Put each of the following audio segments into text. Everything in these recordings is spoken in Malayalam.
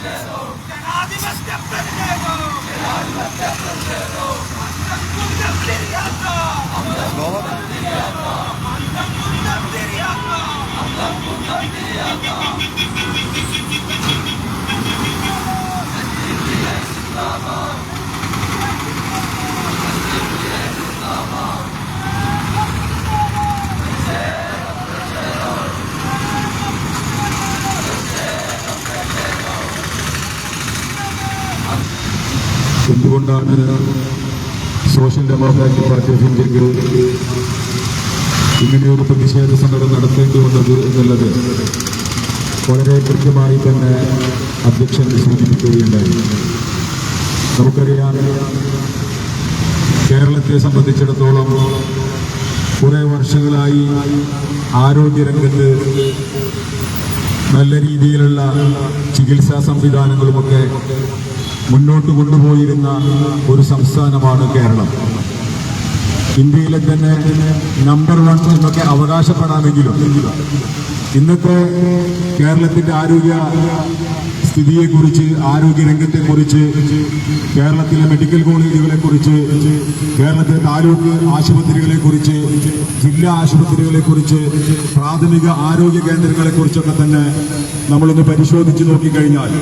జనాధిపత్యం పెరిగేదో జనాధిపత్యం పెరిగేదో అందం గుండెం తిరిగాక అందం గుండెం తిరిగాక అందం గుండెం తిరిగాక అందం గుండెం తిరిగాక എന്തുകൊണ്ടാണ് സോഷ്യൽ ഡെമോക്രാറ്റിക് പാർട്ടി ഓഫ് ഇന്ത്യയ്ക്ക് ഇങ്ങനെയൊരു പ്രതിഷേധ സമരം നടത്തേണ്ടി വന്നത് എന്നുള്ളത് വളരെ കൃത്യമായി തന്നെ അധ്യക്ഷൻ സൂചിപ്പിക്കുകയുണ്ടായി. നമുക്കറിയാം കേരളത്തെ സംബന്ധിച്ചിടത്തോളം കുറേ വർഷങ്ങളായി ആരോഗ്യരംഗത്ത് നല്ല രീതിയിലുള്ള ചികിത്സാ സംവിധാനങ്ങളുമൊക്കെ മുന്നോട്ട് കൊണ്ടുപോയിരുന്ന ഒരു സംസ്ഥാനമാണ് കേരളം. ഇന്ത്യയിലെ തന്നെ നമ്പർ വൺ എന്നൊക്കെ അവകാശപ്പെടാമെങ്കിലും ഇന്നത്തെ കേരളത്തിന്റെ ആരോഗ്യ സ്ഥിതിയെക്കുറിച്ച് ആരോഗ്യരംഗത്തെക്കുറിച്ച് കേരളത്തിലെ മെഡിക്കൽ കോളേജുകളെ കുറിച്ച് കേരളത്തിലെ താലൂക്ക് ആശുപത്രികളെ കുറിച്ച് ജില്ലാ ആശുപത്രികളെ കുറിച്ച് പ്രാഥമിക ആരോഗ്യ കേന്ദ്രങ്ങളെ കുറിച്ചൊക്കെ തന്നെ നമ്മളൊന്ന് പരിശോധിച്ച് നോക്കിക്കഴിഞ്ഞാൽ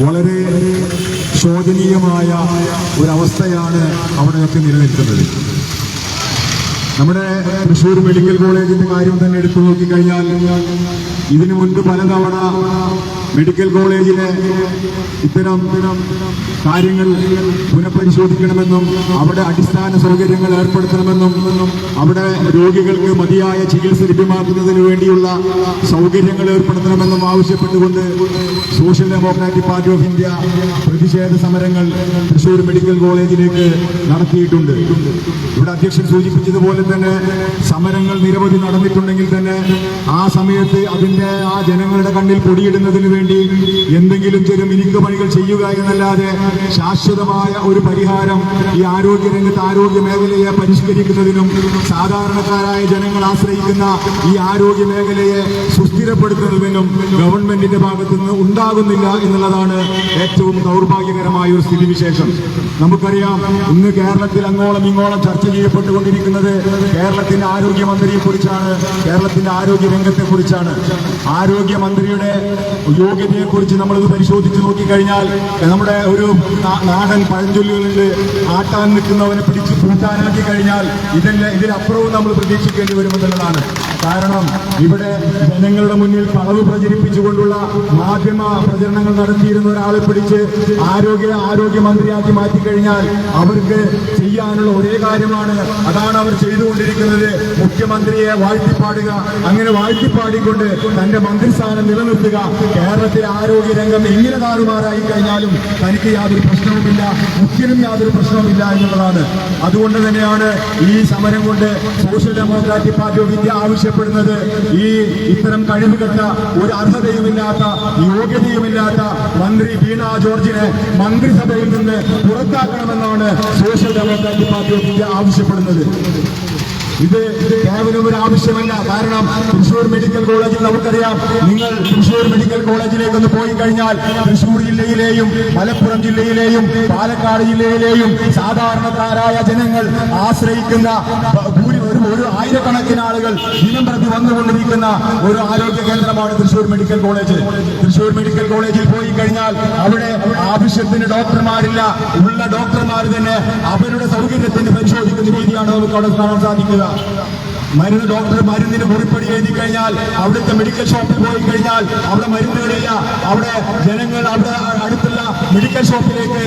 വളരെ ശോചനീയമായ ഒരവസ്ഥയാണ് അവിടെയൊക്കെ നിലനിൽക്കുന്നത്. നമ്മുടെ തൃശ്ശൂർ മെഡിക്കൽ കോളേജിന്റെ കാര്യം തന്നെ എടുത്തു നോക്കിക്കഴിഞ്ഞാൽ ഇതിനു മുൻപ് പലതവണ മെഡിക്കൽ കോളേജിലെ ഇത്തരം കാര്യങ്ങൾ പുനഃപരിശോധിക്കണമെന്നും അവിടെ അടിസ്ഥാന സൗകര്യങ്ങൾ ഏർപ്പെടുത്തണമെന്നും അവിടെ രോഗികൾക്ക് മതിയായ ചികിത്സ ലഭ്യമാക്കുന്നതിന് വേണ്ടിയുള്ള സൗകര്യങ്ങൾ ഏർപ്പെടുത്തണമെന്നും ആവശ്യപ്പെട്ടുകൊണ്ട് social democratic party of India പ്രതിഷേധ സമരങ്ങൾ തൃശ്ശൂർ മെഡിക്കൽ കോളേജിലേക്ക് നടത്തിയിട്ടുണ്ട്. ഇവിടെ അധ്യക്ഷൻ സൂചിപ്പിച്ചതുപോലെ തന്നെ സമരങ്ങൾ നിരവധി നടന്നിട്ടുണ്ടെങ്കിൽ തന്നെ ആ സമയത്ത് അതിന്റെ ആ ജനങ്ങളുടെ കണ്ണിൽ പൊടിയിടുന്നതിന് വേണ്ടി എന്തെങ്കിലും ചില മിനുക്ക് പണികൾ ചെയ്യുക എന്നല്ലാതെ ശാശ്വതമായ ഒരു പരിഹാരം ഈ ആരോഗ്യ ആരോഗ്യരംഗത്ത് ആരോഗ്യ മേഖലയെ പരിഷ്കരിക്കുന്നതിനും സാധാരണക്കാരായ ജനങ്ങൾ ആശ്രയിക്കുന്ന ഈ ആരോഗ്യ മേഖലയെ സുസ്ഥിരപ്പെടുത്തുന്നതിനും ഗവൺമെന്റിന്റെ ഭാഗത്തു നിന്ന് ഉണ്ടാകുന്നില്ല എന്നുള്ളതാണ് ഏറ്റവും ദൗർഭാഗ്യകരമായ ഒരു സ്ഥിതിവിശേഷം. നമുക്കറിയാം ഇന്ന് കേരളത്തിൽ അങ്ങോളം ഇങ്ങോളം ചർച്ച ചെയ്യപ്പെട്ടുകൊണ്ടിരിക്കുന്നത് കേരളത്തിന്റെ ആരോഗ്യമന്ത്രിയെ കുറിച്ചാണ് കേരളത്തിന്റെ ആരോഗ്യ രംഗത്തെ കുറിച്ചാണ് ആരോഗ്യമന്ത്രിയുടെ യോഗ്യതയെ കുറിച്ച് നമ്മളിത് പരിശോധിച്ച് നോക്കിക്കഴിഞ്ഞാൽ നമ്മുടെ ഒരു നാടൻ പഴഞ്ചൊല്ലുകളുണ്ട് ആട്ടാൻ നിൽക്കുന്നവനെ പിടിച്ച് പൂട്ടാനാക്കി കഴിഞ്ഞാൽ ഇതെല്ലാം ഇതിലപ്പുറവും നമ്മൾ പ്രതീക്ഷിക്കേണ്ടി വരുമെന്നുള്ളതാണ്. കാരണം ഇവിടെ ജനങ്ങളുടെ മുന്നിൽ കളവ് പ്രചരിപ്പിച്ചുകൊണ്ടുള്ള മാധ്യമ പ്രചരണങ്ങൾ നടത്തിയിരുന്ന ഒരാളെ പിടിച്ച് ആരോഗ്യ ആരോഗ്യമന്ത്രിയാക്കി മാറ്റിക്കഴിഞ്ഞാൽ അവർക്ക് ചെയ്യാനുള്ള ഒരേ കാര്യമാണ്. അതാണ് അവർ ചെയ്തുകൊണ്ടിരിക്കുന്നത്. മുഖ്യമന്ത്രിയെ വാഴ്ത്തിപ്പാടുക അങ്ങനെ വാഴ്ത്തിപ്പാടിക്കൊണ്ട് തന്റെ മന്ത്രിസ്ഥാനം നിലനിർത്തുക. കേരളത്തിലെ ആരോഗ്യ രംഗം എങ്ങനെ താറുമാറായി കഴിഞ്ഞാലും തനിക്ക് യാതൊരു പ്രശ്നവുമില്ല. മുഖ്യനും യാതൊരു പ്രശ്നവുമില്ല എന്നുള്ളതാണ്. അതുകൊണ്ട് തന്നെയാണ് ഈ സമരം കൊണ്ട് social democratic party of India ആവശ്യപ്പെടുന്നത് ഈ ഇത്തരം കഴിവുകെട്ട ഒരു അർഹതയുമില്ലാത്ത യോഗ്യതയുമില്ലാത്ത മന്ത്രി വീണ ജോർജിനെ മന്ത്രിസഭയിൽ നിന്ന് പുറത്താക്കണമെന്നാണ് social democratic party of India ആവശ്യപ്പെടുന്നത്. ഇത് കേവലം ഒരു ആവശ്യമല്ല. കാരണം തൃശൂർ മെഡിക്കൽ കോളേജിൽ നമുക്കറിയാം നിങ്ങൾ തൃശൂർ മെഡിക്കൽ കോളേജിലേക്ക് ഒന്ന് പോയി കഴിഞ്ഞാൽ തൃശൂർ ജില്ലയിലെയും മലപ്പുറം ജില്ലയിലെയും പാലക്കാട് ജില്ലയിലെയും സാധാരണക്കാരായ ജനങ്ങൾ ആശ്രയിക്കുന്ന ഒരു ആയിരക്കണക്കിന് ആളുകൾ ദിനം പ്രതി വന്നുകൊണ്ടിരിക്കുന്ന ഒരു ആരോഗ്യ കേന്ദ്രമാണ് Thrissur medical college. Thrissur medical കോളേജിൽ പോയി കഴിഞ്ഞാൽ അവിടെ ആവശ്യത്തിന് ഡോക്ടർമാരില്ല. ഉള്ള ഡോക്ടർമാർ തന്നെ അവരുടെ സൗകര്യത്തിന് പരിശോധിക്കുന്ന രീതിയാണ് നമുക്ക് അവിടെ കാണാൻ സാധിക്കുക. മരുന്ന് ഡോക്ടർ മരുന്നിന് മുറിപ്പടി എഴുതി കഴിഞ്ഞാൽ അവിടുത്തെ മെഡിക്കൽ ഷോപ്പിൽ പോയി കഴിഞ്ഞാൽ അവിടെ മരുന്നുകളില്ല. അവിടെ ജനങ്ങൾ അവിടെ അടുത്തുള്ള മെഡിക്കൽ ഷോപ്പിലേക്ക്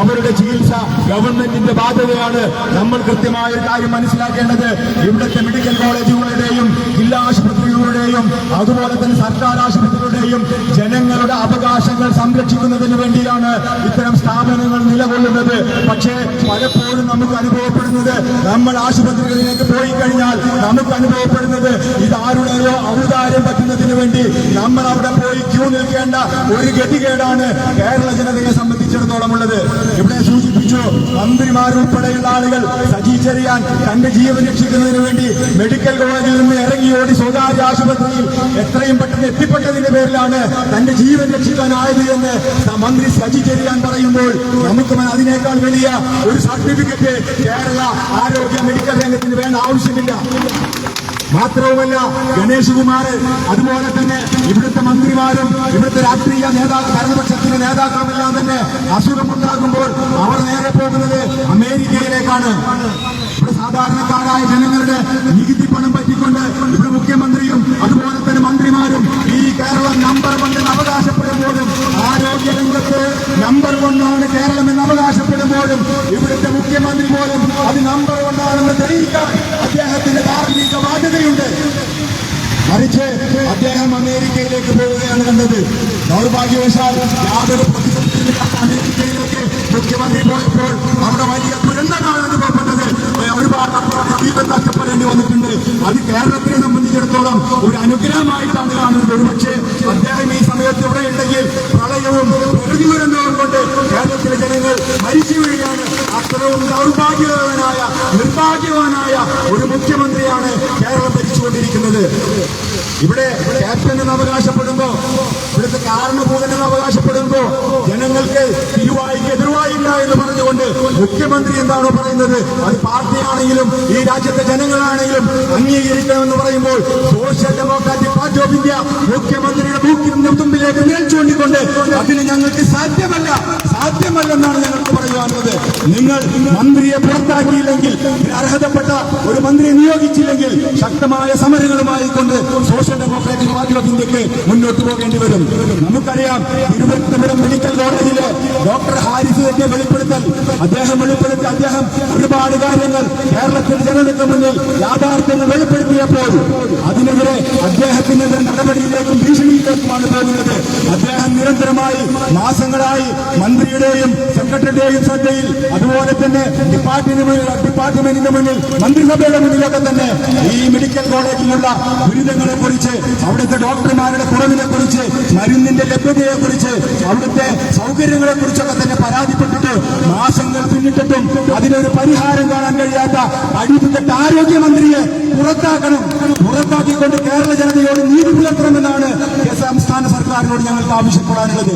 അവരുടെ ചികിത്സ ഗവൺമെന്റിന്റെ ബാധ്യതയാണ്. നമ്മൾ കൃത്യമായ ഒരു കാര്യം മനസ്സിലാക്കേണ്ടത് ഇവിടുത്തെ മെഡിക്കൽ കോളേജുകളുടെയും ജില്ലാ ആശുപത്രികളുടെയും അതുപോലെ തന്നെ സർക്കാർ ആശുപത്രികളുടെയും ജനങ്ങളുടെ അവകാശങ്ങൾ സംരക്ഷിക്കുന്നതിന് വേണ്ടിയാണ് ഇത്തരം സ്ഥാപനങ്ങൾ നിലകൊള്ളുന്നത്. പക്ഷേ പലപ്പോഴും നമുക്ക് അനുഭവപ്പെടുന്നത് നമ്മൾ ആശുപത്രികളിലേക്ക് പോയി കഴിഞ്ഞാൽ നമുക്ക് അനുഭവപ്പെടുന്നത് ഇത് ആരുടെയോ ഔദാര്യം പറ്റുന്നതിന് വേണ്ടി നമ്മൾ അവിടെ പോയി ക്യൂ നിൽക്കേണ്ട ഒരു ഗതികേടാണ് കേരള ജനതയെ ഉള്ളത്. ഇവിടെ സൂചിപ്പിച്ചു മന്ത്രിമാരുൾപ്പെടെയുള്ള ആളുകൾ സജി ചെറിയാൻ തന്റെ ജീവൻ രക്ഷിക്കുന്നതിന് വേണ്ടി മെഡിക്കൽ കോളേജിൽ നിന്ന് ഇറങ്ങി ഓടി സ്വകാര്യ ആശുപത്രിയിൽ എത്രയും പെട്ടെന്ന് എത്തിപ്പെട്ടതിന്റെ പേരിലാണ് തന്റെ ജീവൻ രക്ഷിക്കാനായത് എന്ന് മന്ത്രി സജി ചെറിയാൻ പറയുമ്പോൾ നമുക്ക് അതിനേക്കാൾ വലിയ ഒരു സർട്ടിഫിക്കറ്റ് കേരള ആരോഗ്യ മെഡിക്കൽ രംഗത്തിന് വേണ്ട ആവശ്യമില്ല. മാത്രവുമല്ല ഗണേഷ് കുമാർ അതുപോലെ തന്നെ ഇവിടുത്തെ മന്ത്രിമാരും ഇവിടുത്തെ രാഷ്ട്രീയ നേതാക്കൾ ഭരണപക്ഷത്തിന്റെ നേതാക്കളുമെല്ലാം തന്നെ അസുഖമുണ്ടാകുമ്പോൾ അവർ നേരെ പോകുന്നത് അമേരിക്കയിലേക്കാണ്. ഇവിടെ സാധാരണക്കാരായ ജനങ്ങളുടെ നികുതി പണം പറ്റിക്കൊണ്ട് ഇവിടെ മുഖ്യമന്ത്രിയും അതുപോലെ തന്നെ മന്ത്രിമാരും ഈ കേരളം നമ്പർ വണ്ണിൽ അവകാശപ്പെടുമ്പോഴും രംഗത്ത് നമ്പർ വണ്ണാണ് കേരളം എന്ന് അവകാശപ്പെടുമ്പോഴും ഇവിടുത്തെ മുഖ്യമന്ത്രി പോലും അത് നമ്പർ വണ്ണാണെന്ന് തെളിയിക്കാൻ അദ്ദേഹത്തിന്റെ ധാർമ്മിക ബാധ്യതയുണ്ട്. മറിച്ച് അദ്ദേഹം അമേരിക്കയിലേക്ക് പോവുകയാണ് കണ്ടത്. ദൗർഭാഗ്യവശാൽ യാതൊരു വലിയ ഒരുപാട് വന്നിട്ടുണ്ട്. അത് കേരളത്തിനെ സംബന്ധിച്ചിടത്തോളം ഒരു അനുഗ്രഹമായിട്ടാണ് കാണുന്നത്. ഒരുപക്ഷെ അദ്ദേഹം ഈ സമയത്ത് ഇവിടെ ഉണ്ടെങ്കിൽ പ്രളയവും പ്രകൃതി ദുരന്തവും കൊണ്ട് കേരളത്തിലെ ജനങ്ങൾ മരിച്ചു വീഴുകയാണ്. അത്രയും ദൗർഭാഗ്യവാനായ നിർഭാഗ്യവാനായ ഒരു മുഖ്യമന്ത്രിയാണ് കേരളം ഇവിടെ ക്യാപ്റ്റൻ എന്ന് അവകാശപ്പെടുമ്പോ ഇവിടുത്തെ കാരണഭൂതൻ എന്ന് അവകാശപ്പെടുമ്പോ ജനങ്ങൾക്ക് തിരുവായിക്ക് എതിർവായില്ല എന്ന് പറഞ്ഞുകൊണ്ട് മുഖ്യമന്ത്രി എന്താണോ പറയുന്നത്? അത് പാർട്ടിയാണെങ്കിലും ഈ രാജ്യത്തെ ജനങ്ങളാണെങ്കിലും അംഗീകരിക്കണമെന്ന് പറയുമ്പോൾ social democratic party of India മുഖ്യമന്ത്രിയുടെ മൂക്കിന്റെ തുമ്പിലേക്ക് മേൽ ചൂണ്ടിക്കൊണ്ട് അതിന് ഞങ്ങൾക്ക് സാധ്യമല്ല. സാധ്യമല്ലെന്നാണ് ഞങ്ങൾക്ക് പറയുവാനുള്ളത് നിങ്ങൾ മന്ത്രിയെ പുറത്താക്കിയില്ലെങ്കിൽ അർഹതപ്പെട്ട ഒരു മന്ത്രിയെ നിയോഗിച്ചില്ലെങ്കിൽ ശക്തമായ സമരങ്ങളുമായി കൊണ്ട് സോഷ്യൽ ഡെമോക്രാറ്റിക് പാർട്ടി ഓഫ് ഇന്ത്യയ്ക്ക് മുന്നോട്ട് പോകേണ്ടി വരും. നമുക്കറിയാം തിരുവനന്തപുരം മെഡിക്കൽ കോളേജിലെ ഡോക്ടർ ഹാരിസ് തന്നെ വെളിപ്പെടുത്തൽ അദ്ദേഹം വെളിപ്പെടുത്തി അദ്ദേഹം ഒരുപാട് കാര്യങ്ങൾ കേരളത്തിൽ ജനതയ്ക്ക് മുന്നിൽ യാഥാർത്ഥ്യങ്ങൾ വെളിപ്പെടുത്തിയപ്പോൾ അതിനെതിരെ അദ്ദേഹത്തിനെതിരെ നടപടിയിലേക്കും ഭീഷണിയിലേക്കുമാണ് പോകുന്നത്. അദ്ദേഹം നിരന്തരമായി മാസങ്ങളായി മന്ത്രിയുടെയും സെക്രട്ടറിയുടെയും ശ്രദ്ധയിൽ അതുപോലെ തന്നെ ഡിപ്പാർട്ട്മെന്റ് ഡിപ്പാർട്ട്മെന്റിന്റെ മുന്നിൽ മന്ത്രിസഭയുടെ മുന്നിലൊക്കെ തന്നെ ഈ മെഡിക്കൽ കോളേജിലുള്ള ദുരിതങ്ങളെ കുറിച്ച് അവിടുത്തെ ഡോക്ടർമാരുടെ കുറവിനെ കുറിച്ച് മരുന്നിന്റെ ലഭ്യതയെ കുറിച്ച് അവിടുത്തെ സൗകര്യങ്ങളെ കുറിച്ചൊക്കെ തന്നെ പരാതിപ്പെട്ടിട്ട് മാസങ്ങൾ പിന്നിട്ടിട്ടും അതിനൊരു പരിഹാരം കാണാൻ കഴിയാത്ത അടിപിട്ട ആരോഗ്യമന്ത്രിയെ പുറത്താക്കണം. പുറത്താക്കിക്കൊണ്ട് കേരള ജനതയോട് നീതി പുലർത്തണമെന്നാണ് സംസ്ഥാന സർക്കാരിനോട് ഞങ്ങൾക്ക് ആവശ്യപ്പെടാനുള്ളത്.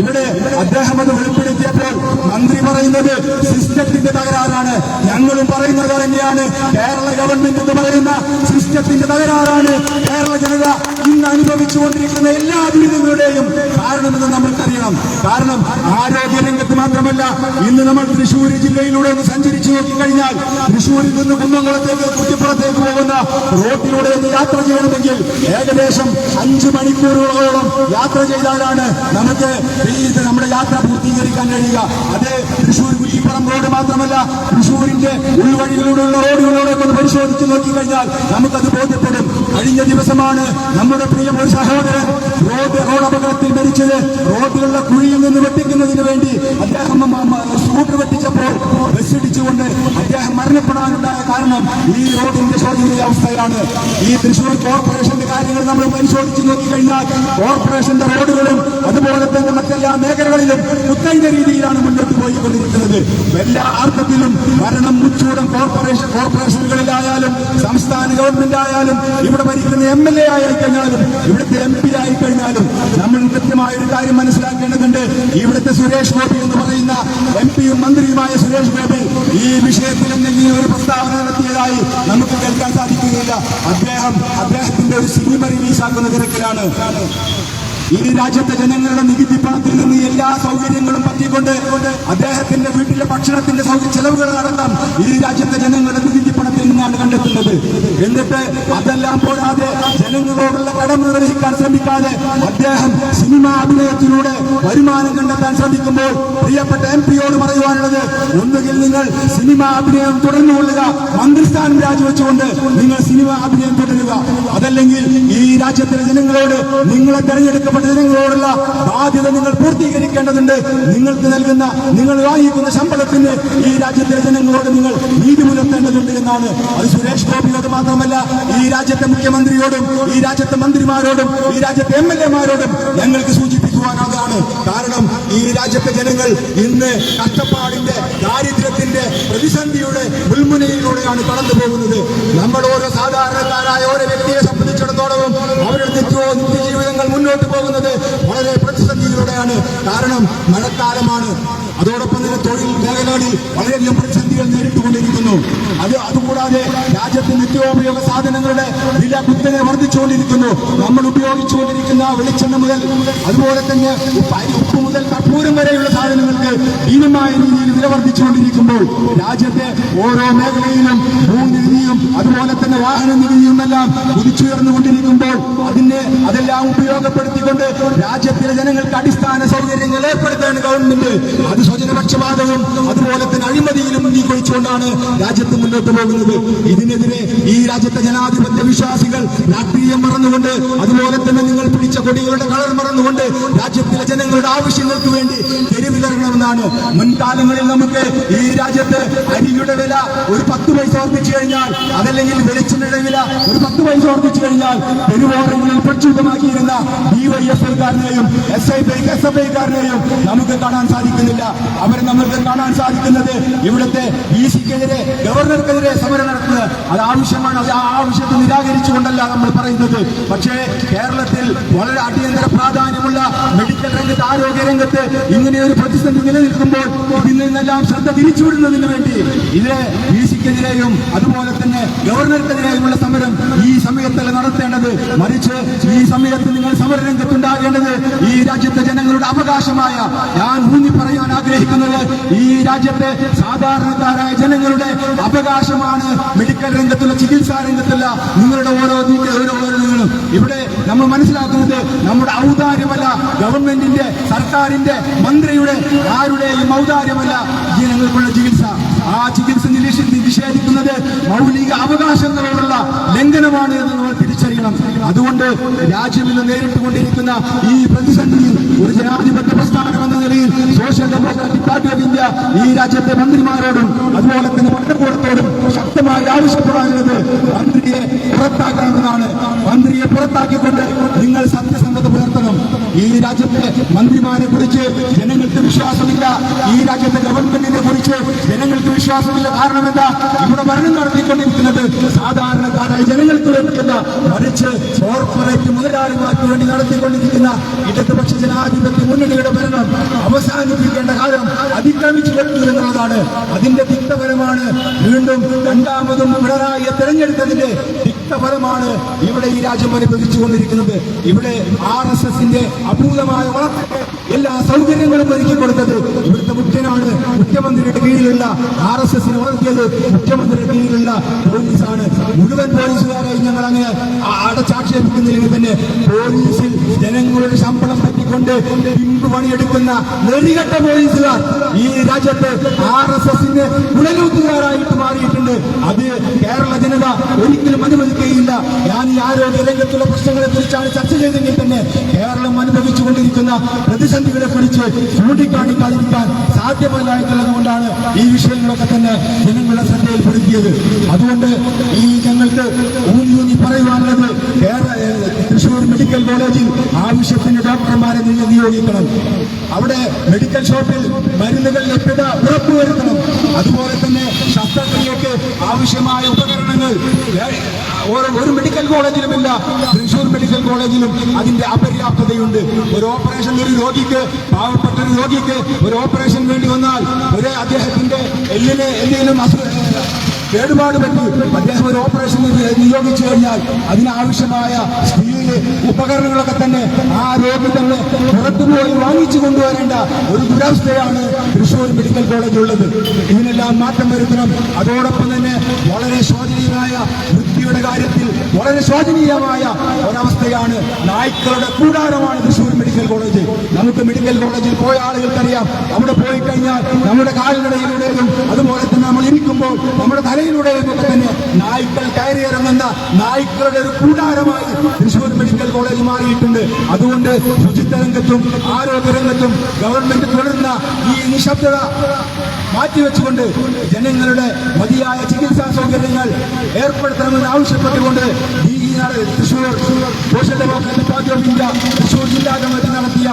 ഇവിടെ അദ്ദേഹം അത് വെളിപ്പെടുത്തിയപ്പോൾ മന്ത്രി പറയുന്നത് സിസ്റ്റത്തിന്റെ തകരാറാണ്. ഞങ്ങളും പറയുന്നത് തന്നെയാണ് കേരള ഗവൺമെന്റ് എന്ന് പറയുന്ന സിസ്റ്റത്തിന്റെ തകരാറാണ്. കേരള ജനത ഇന്ന് അനുഭവിച്ചുകൊണ്ടിരിക്കുന്ന എല്ലാ ദുരിതങ്ങളുടെയും കാരണമെന്ന് നമ്മൾക്കറിയണം. കാരണം ആരോഗ്യ രംഗത്ത് മാത്രമല്ല ഇന്ന് നമ്മൾ തൃശ്ശൂർ ജില്ലയിലൂടെ ഒന്ന് സഞ്ചരിച്ചു നോക്കിക്കഴിഞ്ഞാൽ തൃശ്ശൂരിൽ നിന്ന് കുന്നംകുളത്തേക്ക് കുറ്റിപ്പുറത്തേക്ക് പോകുന്ന റോഡിലൂടെ ഒന്ന് യാത്ര ചെയ്യണമെങ്കിൽ ഏകദേശം അഞ്ച് മണിക്കൂറുകളോളം യാത്ര ചെയ്താലാണ് നമുക്ക് ഈ നമ്മുടെ യാത്ര പൂർത്തീകരിക്കാൻ കഴിയുക. അത് തൃശ്ശൂർ കുറ്റിപ്പുറം റോഡ് മാത്രമല്ല തൃശ്ശൂരിന്റെ ഉൾവഴികളിലൂടെയുള്ള റോഡുകളിലൂടെ ഒന്ന് പരിശോധിച്ച് നോക്കിക്കഴിഞ്ഞാൽ നമുക്കത് ബോധ്യപ്പെടും. കഴിഞ്ഞ ദിവസമാണ് നമ്മുടെ പ്രിയ ഒരു സഹോദരൻ റോഡ് റോഡ് അപകടത്തിൽ മരിച്ചത്. റോഡിലുള്ള കുഴിയിൽ നിന്ന് വെട്ടിക്കുന്നതിന് വേണ്ടി അദ്ദേഹം സ്കൂട്ടർ വെട്ടിച്ചപ്പോൾ ബസ് ഇടിച്ചുകൊണ്ട് അദ്ദേഹം മരണപ്പെടാനുണ്ടായ കാരണം ഈ റോഡിന്റെ ശോചനീയ അവസ്ഥയാണ്. ഈ തൃശൂർ കോർപ്പറേഷന്റെ കാര്യങ്ങൾ നമ്മൾ പരിശോധിച്ച് നോക്കിക്കഴിഞ്ഞാൽ കോർപ്പറേഷന്റെ റോഡുകളും അതുപോലെ തന്നെ മറ്റെല്ലാ മേഖലകളിലും കുത്തൈന രീതിയിലാണ് മുന്നോട്ട് പോയിക്കൊണ്ടിരിക്കുന്നത് എല്ലാ അർത്ഥത്തിലും ഭരണം മുച്ചൂടം കോർപ്പറേഷൻ കോർപ്പറേഷനുകളിലായാലും സംസ്ഥാന ഗവൺമെന്റ് ആയാലും ഇവിടെ ഭരിക്കുന്ന എം എൽ എ ആയിക്കഴിഞ്ഞാലും ഇവിടുത്തെ എം പി ആയിക്കഴിഞ്ഞാലും നമ്മൾ കൃത്യമായ ഒരു കാര്യം മനസ്സിലാക്കേണ്ടതുണ്ട്. ഇവിടുത്തെ സുരേഷ് ഗോപി എന്ന് പറയുന്ന എം പിയും മന്ത്രിയുമായ സുരേഷ് ഗോപി ഈ വിഷയത്തിൽ എന്തെങ്കിലും ഒരു പ്രസ്താവന നടത്തിയതായി നമുക്ക് കേൾക്കാൻ സാധിക്കുകയില്ല. അദ്ദേഹം അദ്ദേഹത്തിന്റെ ഒരു സിനിമ റിലീസാക്കുന്ന തിരക്കിലാണ്. ഈ രാജ്യത്തെ ജനങ്ങളുടെ നികുതി പണത്തിൽ നിന്ന് എല്ലാ സൗകര്യങ്ങളും പറ്റിക്കൊണ്ട് അദ്ദേഹത്തിന്റെ വീട്ടിലെ ഭക്ഷണത്തിന്റെ ചെലവുകൾ നടത്താം ഈ രാജ്യത്തെ ജനങ്ങളുടെ നികുതി പണത്തിൽ നിന്നാണ് കണ്ടെത്തുന്നത്. എന്നിട്ട് അതെല്ലാം പോരാതെ ജനങ്ങളോടുള്ള കടം നിർവഹിക്കാൻ ശ്രമിക്കാതെ അദ്ദേഹം സിനിമാ അഭിനയത്തിലൂടെ വരുമാനം കണ്ടെത്താൻ ശ്രമിക്കുമ്പോൾ പ്രിയപ്പെട്ട എം പിയോട് പറയുവാനുള്ളത് ഒന്നുകിൽ നിങ്ങൾ സിനിമാ അഭിനയം തുടർന്നുകൊള്ളുക മന്ത്രിസ്ഥാനം രാജിവെച്ചുകൊണ്ട് നിങ്ങൾ സിനിമാ അഭിനയം തുടരുക. അതല്ലെങ്കിൽ ഈ രാജ്യത്തിലെ ജനങ്ങളോട് നിങ്ങളെ തെരഞ്ഞെടുക്കപ്പെട്ട ജനങ്ങളോടുള്ള ബാധ്യത നിങ്ങൾ പൂർത്തീകരിക്കേണ്ടതുണ്ട്. നിങ്ങൾക്ക് നൽകുന്ന നിങ്ങൾ വാങ്ങിക്കുന്ന ശമ്പളത്തിന് ഈ രാജ്യത്തിലെ ജനങ്ങളോട് നിങ്ങൾ നീതി പുലർത്തേണ്ടതുണ്ട് എന്നാണ്. അത് സുരേഷ് ഗോപിയോട് മാത്രമല്ല ഈ രാജ്യത്തെ മുഖ്യമന്ത്രിയോടും ഈ രാജ്യത്തെ മന്ത്രിമാരോടും ഈ രാജ്യത്തെ എം എൽ എമാരോടും ഞങ്ങൾക്ക് സൂചിപ്പിക്കുവാനാണ് കാരണം ഈ രാജ്യത്തെ ജനങ്ങൾ ഇന്ന് കഷ്ടപ്പാടിന്റെ ദാരിദ്ര്യത്തിന്റെ പ്രതിസന്ധിയുടെ മുൾമുനയിലൂടെയാണ് കടന്നു പോകുന്നത്. നമ്മൾ ഓരോ സാധാരണക്കാരായ ഓരോ വ്യക്തിയെ സംബന്ധിച്ചിടത്തോളവും അവരുടെ നിത്യവും നിത്യജീവിതങ്ങൾ മുന്നോട്ട് പോകുന്നത് വളരെ പ്രതിസന്ധിയിലൂടെയാണ്. കാരണം മഴക്കാലമാണ്. അതോടൊപ്പം തന്നെ തൊഴിൽ മേഖലകളിൽ വളരെയധികം പ്രതിസന്ധികൾ നേരിട്ടുകൊണ്ടിരിക്കുന്നു. അത് അതുകൂടാതെ രാജ്യത്ത് നിത്യോപയോഗ സാധനങ്ങളുടെ വില കുത്തനെ വർദ്ധിച്ചുകൊണ്ടിരിക്കുന്നു. നമ്മൾ ഉപയോഗിച്ചുകൊണ്ടിരിക്കുന്ന വെളിച്ചെണ്ണ മുതൽ അതുപോലെ തന്നെ ഉപ്പ് മുതൽ കർപ്പൂരം വരെയുള്ള സാധനങ്ങൾക്ക് ഭീമമായ രീതിയിൽ വില വർദ്ധിച്ചുകൊണ്ടിരിക്കുമ്പോൾ രാജ്യത്തെ ഓരോ മേഖലയിലും ഭൂനികുതിയും അതുപോലെ തന്നെ വാഹന നികുതിയും എല്ലാം കുതിച്ചുയർന്നുകൊണ്ടിരിക്കുമ്പോൾ അതിനെ അതെല്ലാം ഉപയോഗപ്പെടുത്തിക്കൊണ്ട് രാജ്യത്തിലെ ജനങ്ങൾക്ക് അടിസ്ഥാന സൗകര്യങ്ങൾ ഏർപ്പെടുത്താണ് ഗവൺമെന്റ് അത് സ്വജനപക്ഷപാതവും അതുപോലെ തന്നെ അഴിമതിയിലും നീക്കൊഴിച്ചുകൊണ്ടാണ് രാജ്യത്ത് മുന്നോട്ട് പോകുന്നത്. ഇതിനെതിരെ ഈ രാജ്യത്തെ ജനാധിപത്യ വിശ്വാസികൾ രാഷ്ട്രീയം മറന്നുകൊണ്ട് അതുപോലെ തന്നെ നിങ്ങൾ പിടിച്ച കൊടികളുടെ കളർ മറന്നുകൊണ്ട് രാജ്യത്തിലെ ജനങ്ങളുടെ ആവശ്യങ്ങൾക്ക് വേണ്ടി തെരുവിലിറങ്ങണമെന്നാണ്. മുൻകാലങ്ങളിൽ നമുക്ക് ഈ രാജ്യത്ത് അരിയുടെ വില ഒരു പത്ത് പൈസ ഓർപ്പിച്ചു കഴിഞ്ഞാൽ അതല്ലെങ്കിൽ വെളിച്ചെണ്ണയുടെ വില ഒരു പത്ത് പൈസ ഓർപ്പിച്ചു കഴിഞ്ഞാൽ തെരുവോരങ്ങളിൽ പ്രക്ഷുബ്ധമാക്കിയിരുന്ന ഡിവൈഎഫ്ഐക്കാരനെയും S I P S F ഐക്കാരനെയും നമുക്ക് കാണാൻ സാധിക്കുന്നില്ല. അവരെ നമുക്ക് കാണാൻ സാധിക്കുന്നത് ഇവിടുത്തെ ബി സിക്കെതിരെ ഗവർണർക്കെതിരെ സമരം നടത്തുന്നത്. അത് ആവശ്യമാണ്. അത് ആ ആവശ്യത്തെ നിരാകരിച്ചുകൊണ്ടല്ല നമ്മൾ പറയുന്നത്. പക്ഷേ കേരളത്തിൽ വളരെ അടിയന്തര പ്രാധാന്യമുള്ള മെഡിക്കൽ രംഗത്ത് ആരോഗ്യ രംഗത്ത് ഇങ്ങനെ ഒരു പ്രതിസന്ധി നിലനിൽക്കുമ്പോൾ ഇതിൽ നിന്നെല്ലാം ശ്രദ്ധ തിരിച്ചുവിടുന്നതിന് വേണ്ടി ഇത് വി സിക്കെതിരെയും അതുപോലെ തന്നെ ഗവർണർക്കെതിരെയുമുള്ള സമരം ഈ സമയത്തല്ല നടത്തേണ്ടത്. മറിച്ച് ഈ സമയത്ത് നിങ്ങൾ സമരരംഗത്തുണ്ടാകേണ്ടത് ഈ രാജ്യത്തെ ജനങ്ങളുടെ അവകാശമായ ഞാൻ ഊന്നി പറയാൻ ആഗ്രഹിക്കുന്നത് ഈ രാജ്യത്തെ സാധാരണക്കാരായ ജനങ്ങളുടെ അവകാശമാണ്. മെഡിക്കൽ രംഗത്തുള്ള ചികിത്സാ രംഗത്തുള്ള നിങ്ങളുടെ ഓരോ ഓരോ ഇവിടെ നമ്മൾ മനസ്സിലാക്കുന്നത് നമ്മുടെ ഔദാര്യമല്ല ഗവൺമെന്റിന്റെ സർക്കാരിന്റെ മന്ത്രിയുടെ ആരുടെയും ഔദാര്യമല്ല ജനങ്ങൾക്കുള്ള ചികിത്സ. ആ ചികിത്സ നിഷേ- നിഷേധിക്കുന്നത് മൗലിക അവകാശങ്ങളോടുള്ള ലംഘനമാണ് എന്ന് നമ്മൾ തിരിച്ചറിയണം. അതുകൊണ്ട് രാജ്യം ഇന്ന് നേരിട്ടുകൊണ്ടിരിക്കുന്ന ഈ പ്രതിസന്ധിയിൽ ഒരു ജനാധിപത്യ പ്രസ്ഥാനം social democratic party of India ഈ രാജ്യത്തെ മന്ത്രിമാരോടും അതുപോലെ തന്നെ ഭരണകൂടത്തോടും ശക്തമായി ആവശ്യപ്പെടാനുള്ളത് മന്ത്രിയെ പുറത്താക്കണമെന്നാണ്. മന്ത്രിയെ പുറത്താക്കിക്കൊണ്ട് നിങ്ങൾ സത്യസന്ധത പുലർത്തണം ഈ രാജ്യത്തെ മന്ത്രിമാരെ കുറിച്ച് ജനങ്ങൾക്ക് വിശ്വാസമില്ല. ഈ രാജ്യത്തെ ഗവൺമെന്റിനെ കുറിച്ച് ജനങ്ങൾക്ക് വിശ്വാസമില്ല. കാരണം എന്താ? ഇവിടെ ഭരണം നടത്തിക്കൊണ്ടിരിക്കുന്നത് സാധാരണക്കാരായ ജനങ്ങൾക്ക് വേണ്ടിയല്ല. മറിച്ച് കോർപ്പറേറ്റ് മുതലാളിമാർക്ക് വേണ്ടി നടത്തിക്കൊണ്ടിരിക്കുന്ന ഇടതുപക്ഷ ജനാധിപത്യ മുന്നണിയുടെ ഭരണം അവസാനിപ്പിക്കേണ്ട കാലം അതിക്രമിച്ചു വരുന്നു എന്നുള്ളതാണ് അതിന്റെ തിക്തഫലമാണ് വീണ്ടും രണ്ടാമതും പിണറായിയെ തെരഞ്ഞെടുത്തതിന്റെ തിക്തഫലമാണ് ഇവിടെ ഈ രാജ്യം അനുഭവിച്ചു കൊണ്ടിരിക്കുന്നത് ഇവിടെ ആർ എസ് എസിന്റെ അഭൂതമായ വളർച്ചയ്ക്ക് എല്ലാ സൗകര്യങ്ങളും ഒരുക്കി കൊടുത്തത് ഇവിടുത്തെ മുഖ്യനാണ് മുഖ്യമന്ത്രിയുടെ കീഴിലുള്ള ആർ എസ് എസിനെ വളർത്തിയത്. മുഖ്യമന്ത്രിയുടെ കീഴിലുള്ള പോലീസാണ്. മുഴുവൻ പോലീസുകാരെയും ഞങ്ങൾ അങ്ങനെ അടച്ചാക്ഷേപിക്കുന്നില്ലെങ്കിൽ തന്നെ പോലീസിൽ ജനങ്ങളുടെ ശമ്പളം പറ്റിക്കൊണ്ട് പിമ്പ് പണിയെടുക്കുന്ന നെറികെട്ട പോലീസുകാർ ഈ രാജ്യത്ത് ആർ എസ് എസിന്റെ ഉടലൂത്തുകാരായിട്ട് മാറിയിട്ടുണ്ട്. അത് കേരള ജനത ഒരിക്കലും അനുവദിക്കുകയില്ല ഞാൻ ഈ ആരോഗ്യ രംഗത്തുള്ള പ്രശ്നങ്ങളെ കുറിച്ചാണ് ചർച്ച ചെയ്തെങ്കിൽ തന്നെ കേരളം അനുഭവിച്ചുകൊണ്ടിരിക്കുന്ന പ്രതിസന്ധികളെ കുറിച്ച് ചൂണ്ടിക്കാണിക്കാതിരിക്കാൻ സാധ്യമല്ല കൊണ്ടാണ് ഈ വിഷയങ്ങളൊക്കെ തന്നെ ജനങ്ങളുടെ ശ്രദ്ധയിൽപ്പെടുത്തിയത്. അതുകൊണ്ട് ഈ ഞങ്ങൾക്ക് ഊന്നി ഊന്നി പറയുവാനുള്ളത് തൃശൂർ മെഡിക്കൽ കോളേജിൽ ആവശ്യത്തിന് ഡോക്ടർമാരെ നിയ- നിയോഗിക്കണം. അവിടെ മെഡിക്കൽ ഷോപ്പിൽ മരുന്നുകൾ ലഭ്യത ഉറപ്പുവരുത്തണം. അതുപോലെ തന്നെ ശസ്ത്രക്രിയക്ക് ആവശ്യമായ ഉപകരണങ്ങൾ. ഒരു മെഡിക്കൽ കോളേജിലുമില്ല. തൃശൂർ മെഡിക്കൽ കോളേജിലും അതിന്റെ അപര്യാപ്തതയുണ്ട്. ഒരു ഓപ്പറേഷൻ ഒരു രോഗിക്ക് പാവപ്പെട്ട ഒരു രോഗിക്ക് ഒരു ഓപ്പറേഷൻ വേണ്ടി വന്നാൽ ഒരു അദ്ദേഹത്തിന്റെ എല്ലിന് എന്തെങ്കിലും കേടുപാട് പറ്റി അദ്ദേഹം ഒരു ഓപ്പറേഷൻ നിയോഗിച്ചു കഴിഞ്ഞാൽ അതിനാവശ്യമായ സ്റ്റീൽ ഉപകരണങ്ങളൊക്കെ തന്നെ ആ രോഗി തന്നെ പുറത്തുപോയി വാങ്ങിച്ചു കൊണ്ടുവരേണ്ട ഒരു ദുരവസ്ഥയാണ് തൃശ്ശൂർ മെഡിക്കൽ കോളേജ് ഉള്ളത്. ഇതിനെല്ലാം മാറ്റം വരുത്തണം. അതോടൊപ്പം തന്നെ വളരെ ശോചനീയമായ വൃത്തിയുടെ കാര്യത്തിൽ വളരെ ശോചനീയമായ ഒരവസ്ഥയാണ് നായ്ക്കളുടെ കൂടാരമാണ് തൃശ്ശൂർ മെഡിക്കൽ കോളേജ്. നമുക്ക് മെഡിക്കൽ കോളേജിൽ പോയ ആളുകൾക്കറിയാം. അവിടെ പോയി കഴിഞ്ഞാൽ നമ്മുടെ കാലിനിടയിലൂടെയും അതുപോലെ തന്നെ നമ്മൾ ഇരിക്കുമ്പോൾ നമ്മുടെ തലയിലൂടെയും ഒക്കെ തന്നെ നായ്ക്കൾ കയറിയിറങ്ങുന്ന നായ്ക്കളുടെ ഒരു കൂടാരമായി തൃശ്ശൂർ മെഡിക്കൽ കോളേജ് മാറിയിട്ടുണ്ട്. അതുകൊണ്ട് ശുചിത്വ രംഗത്തും ആരോഗ്യ രംഗത്തും ഗവൺമെന്റ് തുടരുന്ന ഈ നിശബ്ദത മാറ്റിവെച്ചുകൊണ്ട് ജനങ്ങളുടെ മതിയായ ചികിത്സാ സൗകര്യങ്ങൾ ഏർപ്പെടുത്തണമെന്ന് ആവശ്യപ്പെട്ടുകൊണ്ട് ഈ Thrissur social democratic party of India Thrissur ജില്ലാ കമ്മിറ്റി നടത്തിയ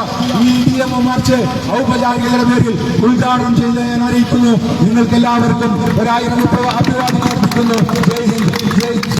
ഈ ഡി എം മാർച്ച് ഔപചാരികതയുടെ പേരിൽ ഉദ്ഘാടനം ചെയ്ത് ഞാൻ അറിയിക്കുന്നു. നിങ്ങൾക്ക് എല്ലാവർക്കും ഒരായിരം അഭിവാദ്യം അർപ്പിക്കുന്നു. ജയ് ഹിന്ദ് ജയ്